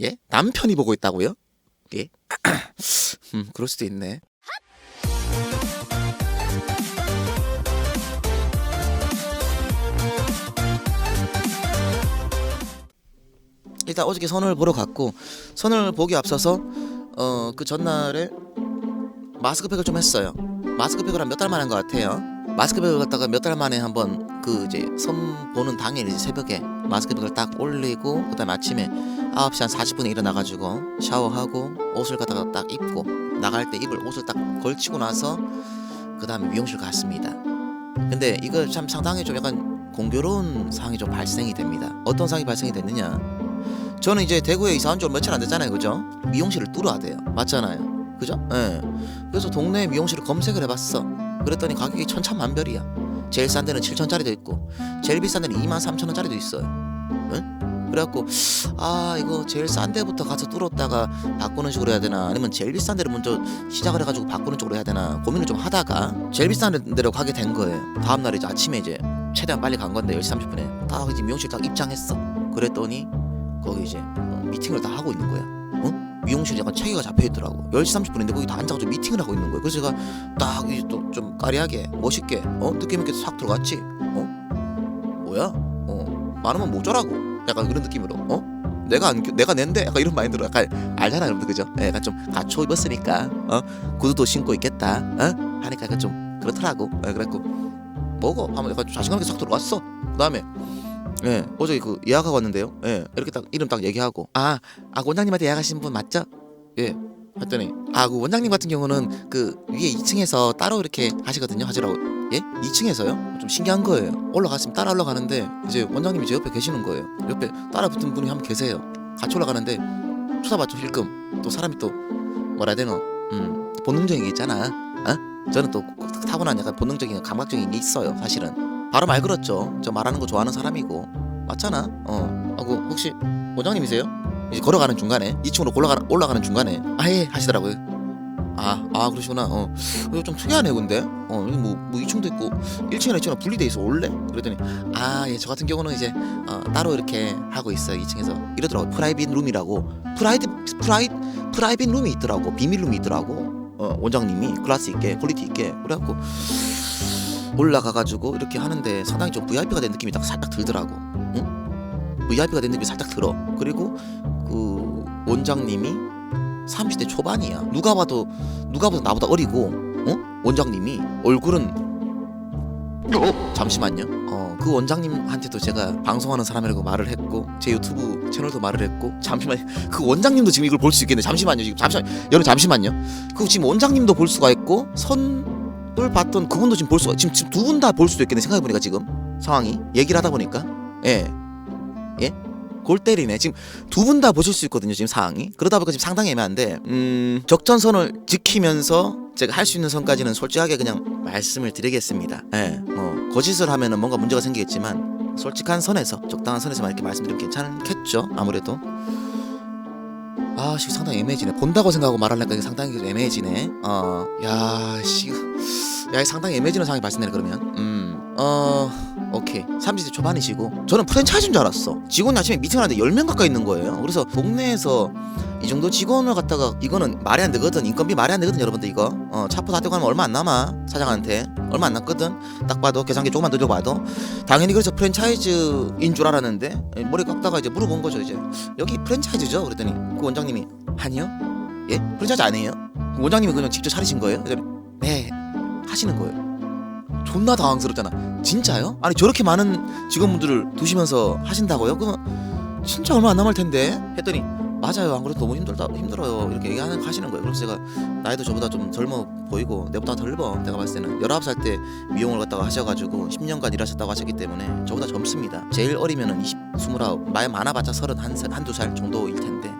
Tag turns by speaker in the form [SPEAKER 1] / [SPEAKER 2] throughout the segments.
[SPEAKER 1] 예? 남편이 보고 있다고요? 예? 음, 그럴 수도 있네. 일단 어저께 선을 보러 갔고 선을 보기 앞서서 어 그 전날에 마스크팩을 좀 했어요. 마스크팩을 한 몇 달 만에 한것 같아요. 마스크팩을 갖다가 몇 달 만에 한번 그 이제 선 보는 당일 이제 새벽에 마스크팩을 딱 올리고 그다음에 아침에 9시 한 40분에 일어나 가지고 샤워하고 옷을 갖다가 딱 입고 나갈 때 입을 옷을 딱 걸치고 나서 그다음에 미용실 갔습니다. 근데 이거 참 상당히 좀 약간 공교로운 상황이 좀 발생이 됩니다. 어떤 상황이 발생이 됐느냐? 저는 이제 대구에 이사 온 지 며칠 안 됐잖아요, 그죠? 미용실을 뚫어야 돼요, 맞잖아요, 그죠? 예. 그래서 동네 미용실을 검색을 해봤어. 그랬더니 가격이 천차만별이야. 제일 싼 데는 7천짜리도 있고, 제일 비싼 데는 2만 3천 원짜리도 있어요. 응? 그래갖고 아 이거 제일 싼 데부터 가서 뚫었다가 바꾸는 식으로 해야 되나 아니면 제일 비싼 데를 먼저 시작을 해가지고 바꾸는 쪽으로 해야 되나 고민을 좀 하다가 제일 비싼 데로 가게 된 거예요. 다음 날 이제 아침에 이제 최대한 빨리 간 건데 10시 30분에 딱 이제 미용실 딱 입장했어. 그랬더니 거기 이제 어, 미팅을 다 하고 있는 거야. 어? 미용실이 약간 체계가 잡혀 있더라고. 10시 30분인데 거기 다 앉아가지고 미팅을 하고 있는 거야. 그래서 제가 딱 이제 또좀 까리하게 멋있게 어 느낌 있게 싹 들어갔지. 어? 뭐야? 어 많으면 모자라고. 약간 그런 느낌으로. 어? 내가 안 껴- 내가 낸데 약간 이런 마인드로 약간 알잖아 여러분들 그죠? 예, 약간 좀 갖춰 입었으니까 어 구두도 신고 있겠다. 어? 하니까 약간 좀 그렇더라고. 예, 그래갖고 먹어 하면 약간 좀 자신감 있게 싹 들어갔어. 그다음에 예, 어제 그 예약하고 왔는데요. 예, 이렇게 딱 이름 딱 얘기하고 아, 아 원장님한테 예약하신 분 맞죠? 예. 했더니 아, 그 원장님 같은 경우는 그 위에 2층에서 따로 이렇게 하시거든요. 하시라고. 예? 2층에서요? 좀 신기한 거예요. 올라갔으면 따라 올라가는데 이제 원장님이 제 옆에 계시는 거예요. 옆에 따라 붙은 분이 한 분 계세요. 같이 올라가는데 쳐다봤죠 힐끔. 또 사람이 또 뭐라 해야 되노? 음, 본능적인 게 있잖아. 어? 저는 또 타고난 약간 본능적인 감각적인 게 있어요. 사실은. 바로 말 걸었죠. 저 말하는 거 좋아하는 사람이고 맞잖아. 어. 하고 혹시 원장님이세요? 이제 걸어가는 중간에 2층으로 올라가는 올라가는 중간에 아예 하시더라고요. 아, 아 그러시구나. 어, 이거 좀 특이하네 근데. 어, 뭐, 뭐 2층도 있고 1층이나 2층이나 분리돼 있어 원래? 그랬더니 아, 예, 저 같은 경우는 이제 어, 따로 이렇게 하고 있어요 2층에서 이러더라고. 프라이빗 룸이라고. 프라이드 프라이 프라이빗 rum이 있더라고. 비밀 룸이 있더라고. 어, 원장님이 클래스 있게 퀄리티 있게 그래갖고 올라가가지고 이렇게 하는데 상당히 좀 VIP가 된 느낌이 딱 살짝 들더라고. 응? VIP가 된 느낌이 살짝 들어. 그리고 그 원장님이 30대 초반이야. 누가 봐도 누가 봐도 나보다 어리고, 어? 원장님이 얼굴은 잠시만요. 어, 그 원장님한테도 제가 방송하는 사람이라고 말을 했고 제 유튜브 채널도 말을 했고 잠시만 그 원장님도 지금 이걸 볼 수 있겠네. 잠시만요. 지금 잠시만 여러분 잠시만요. 그 지금 원장님도 볼 수가 있고 선을 봤던 그분도 지금 볼 수가 지금 지금 두 분 다 볼 수도 있겠네. 생각해 보니까 지금 상황이 얘기를 하다 보니까 예. 예? 골 때리네. 지금 두 분 다 보실 수 있거든요. 지금 상황이. 그러다 보니까 지금 상당히 애매한데 음, 적전선을 지키면서 제가 할 수 있는 선까지는 솔직하게 그냥 말씀을 드리겠습니다. 예. 뭐 거짓을 하면은 뭔가 문제가 생기겠지만 솔직한 선에서 적당한 선에서만 이렇게 말씀드리면 괜찮겠죠. 아무래도. 아, 씨 상당히 애매해지네. 본다고 생각하고 말하려니까 상당히 애매해지네. 어, 야, 씨, 야, 상당히 애매해지는 상황이 발생되네 그러면. 음, 어, 오케이. 30대 초반이시고 저는 프랜차이즈인 줄 알았어. 직원이 아침에 미팅을 하는데 10명 가까이 있는 거예요. 그래서 동네에서 이 정도 직원을 갖다가 이거는 말이 안 되거든. 인건비 말이 안 되거든, 여러분들 이거. 어, 차포 다 떼고 하면 얼마 안 남아. 사장한테. 얼마 안 남거든. 딱 봐도 계산기 조금만 늘려봐도. 당연히 그래서 프랜차이즈인 줄 알았는데 머리 깎다가 이제 물어본 거죠, 이제. 여기 프랜차이즈죠? 그랬더니 그 원장님이 아니요. 예? 프랜차이즈 아니에요? 그 원장님이 그냥 직접 차리신 거예요? 네. 하시는 거예요. 존나 당황스럽잖아. 진짜요? 아니 저렇게 많은 직원분들을 두시면서 하신다고요? 그러면 진짜 얼마 안 남을 텐데 했더니 맞아요. 안 그래도 너무 힘들다 힘들어요. 이렇게 얘기하는 하시는 거예요. 그래서 제가 나이도 저보다 좀 젊어 보이고 내보다 덜버 내가 봤을 때는 19살 때 미용을 갖다가 하셔가지고 10년간 일하셨다고 하셨기 때문에 저보다 젊습니다. 제일 어리면은 20, 29, 말 많아봤자 31살, 한두 살 정도일 텐데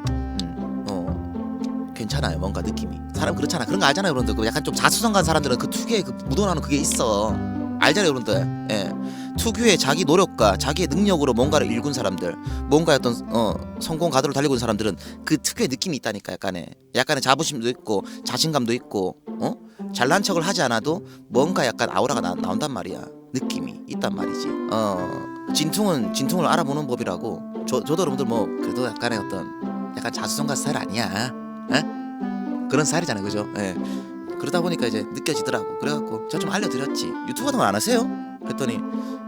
[SPEAKER 1] 괜찮아요. 뭔가 느낌이 사람 그렇잖아. 그런 거 알잖아요, 여러분들. 그 약간 좀 자수성가한 사람들은 그 특유의 그 묻어나는 그게 있어. 알잖아요, 여러분들. 예. 특유의 자기 노력과 자기의 능력으로 뭔가를 일군 사람들, 뭔가 어떤 어, 성공 가도를 달리고 있는 사람들은 그 특유의 느낌이 있다니까 약간의 약간의 자부심도 있고 자신감도 있고 어 잘난 척을 하지 않아도 뭔가 약간 아우라가 나, 나온단 말이야 느낌이 있단 말이지 어 진퉁은 진퉁을 알아보는 법이라고 저 저도 여러분들 뭐 그래도 약간의 어떤 약간 자수성가 스타일 아니야. 에? 그런 스타일이잖아요, 그죠? 예. 그러다 보니까 이제 느껴지더라고. 그래갖고 제가 좀 알려드렸지. 유튜브 같은 거 안 하세요? 했더니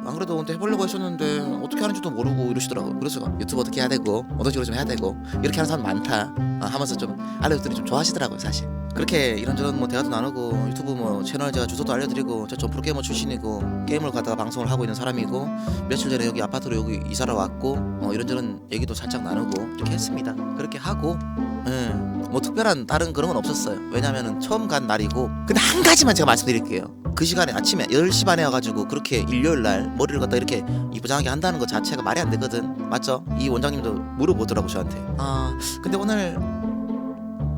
[SPEAKER 1] 안 그래도 근데 해보려고 했었는데 어떻게 하는지도 모르고 이러시더라고. 그래서 유튜브 어떻게 해야 되고 어떤 식으로 좀 해야 되고 이렇게 하는 사람 많다 아, 하면서 좀 알려줬더니 좀 좋아하시더라고요, 사실. 그렇게 이런저런 뭐 대화도 나누고 유튜브 뭐 채널 제가 주소도 알려드리고 저전 프로 게이머 출신이고 게임을 갖다가 방송을 하고 있는 사람이고 며칠 전에 여기 아파트로 여기 이사를 왔고 어, 이런저런 얘기도 살짝 나누고 이렇게 했습니다. 그렇게 하고 예, 뭐 특별한 다른 그런 건 없었어요. 왜냐면은 처음 간 날이고 근데 한 가지만 제가 말씀드릴게요. 그 시간에 아침에 10시 반에 와가지고 그렇게 일요일 날 머리를 갖다 이렇게 이부장하게 한다는 것 자체가 말이 안 되거든. 맞죠? 이 원장님도 물어보더라고 저한테. 아 근데 오늘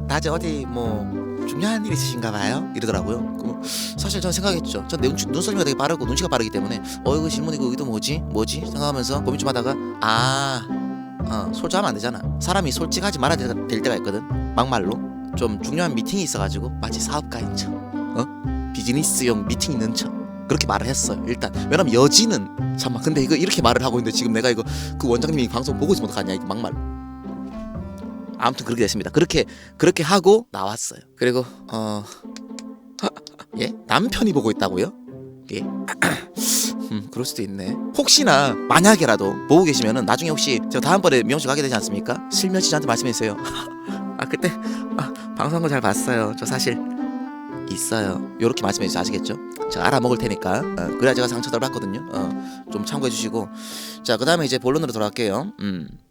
[SPEAKER 1] 낮에 어디 뭐 중요한 일 있으신가 봐요? 이러더라고요. 사실 저는 생각했죠. 전 눈, 눈썰미가 되게 빠르고 눈치가 빠르기 때문에 어 이거 질문 이거 의도 뭐지? 뭐지? 생각하면서 고민 좀 하다가 아 어, 솔직하면 안 되잖아. 사람이 솔직하지 말아야 될, 될 때가 있거든. 막말로 좀 중요한 미팅이 있어가지고 마치 사업가인 척, 어 비즈니스용 미팅 있는 척 그렇게 말을 했어요. 일단 왜냐면 여지는 잠만 근데 이거 이렇게 말을 하고 있는데 지금 내가 이거 그 원장님이 방송 보고 있으면 어떡하냐 이거 막말. 아무튼 그렇게 됐습니다. 그렇게 그렇게 하고 나왔어요. 그리고 어 예? 남편이 보고 있다고요? 예. 음, 그럴 수도 있네. 혹시나 만약에라도 보고 계시면은 나중에 혹시 저 다음번에 미용실 가게 되지 않습니까? 슬며시 저한테 말씀해 주세요. 아 그때 아, 방송한 거 잘 봤어요. 저 사실 있어요. 요렇게 말씀해 주세요. 아시겠죠? 제가 알아먹을 테니까. 어, 그래야 제가 상처 덜 받거든요. 어, 좀 참고해 주시고. 자, 그 다음에 이제 본론으로 돌아갈게요. 음.